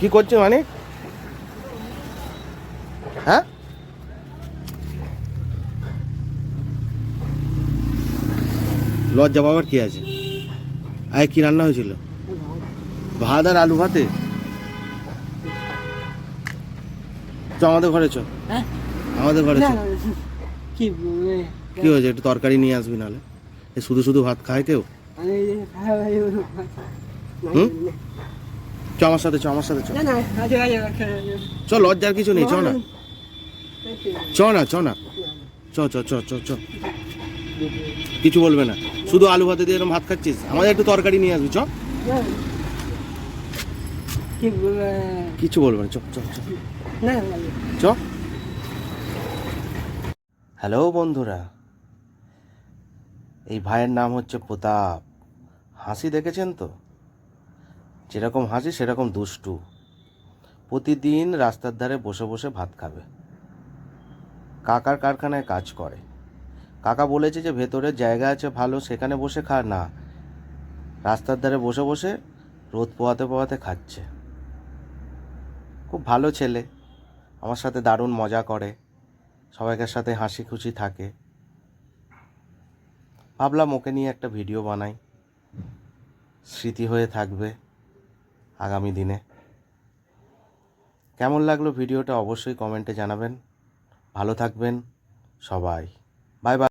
কি করছে মানে? হ্যাঁ? লজ্জা পাবার কি আছে? আয় কি রান্না হয়েছিল? ভাত আর আলু ভাতে? চ আমাদের ঘরে চ। হ্যাঁ? আমাদের ঘরে চ। কি হয়েছে একটু তরকারি নিয়ে আসবি নাহলে? এ শুধু শুধু ভাত খায় কেউ? হুম? চ আমার সাথে চ আমার সাথে চ। চ লজ্জার কিছু নেই চ না। চ না চ না। চ চ চ চ চ। কিছু বলবে না। শুধু আলু ভাতে দিয়ে এরকম ভাত খাচ্ছিস? আমাদের একটু তরকারি নিয়ে আসবি চ। কিছু বলবে না চ চ চ। না না চ। হ্যালো বন্ধুরা। এই ভাইয়ের নাম হচ্ছে প্রতাপ। হাসি দেখেছেন তো? যেরকম হাসি, সেরকম দুষ্টু। প্রতিদিন রাস্তার ধারে বসে বসে ভাত খাবে। কাকার কারখানায় কাজ করে। কাকা বলেছে যে ভেতরের জায়গা আছে ভালো, সেখানে বসে খা, না। রাস্তার ধারে বসে বসে রোদ পোয়াতে পোয়াতে খাচ্ছে। খুব ভালো ছেলে। আমার সাথে দারুণ মজা করে। সবাইকার সাথে হাসি খুশি থাকে। ভাবলাম ওকে নিয়ে একটা ভিডিও বানাই। স্মৃতি হয়ে থাকবে। আগামী দিনে। কেমন লাগল ভিডিওটা অবশ্যই কমেন্টে জানাবেন। ভালো থাকবেন সবাই। Bye bye.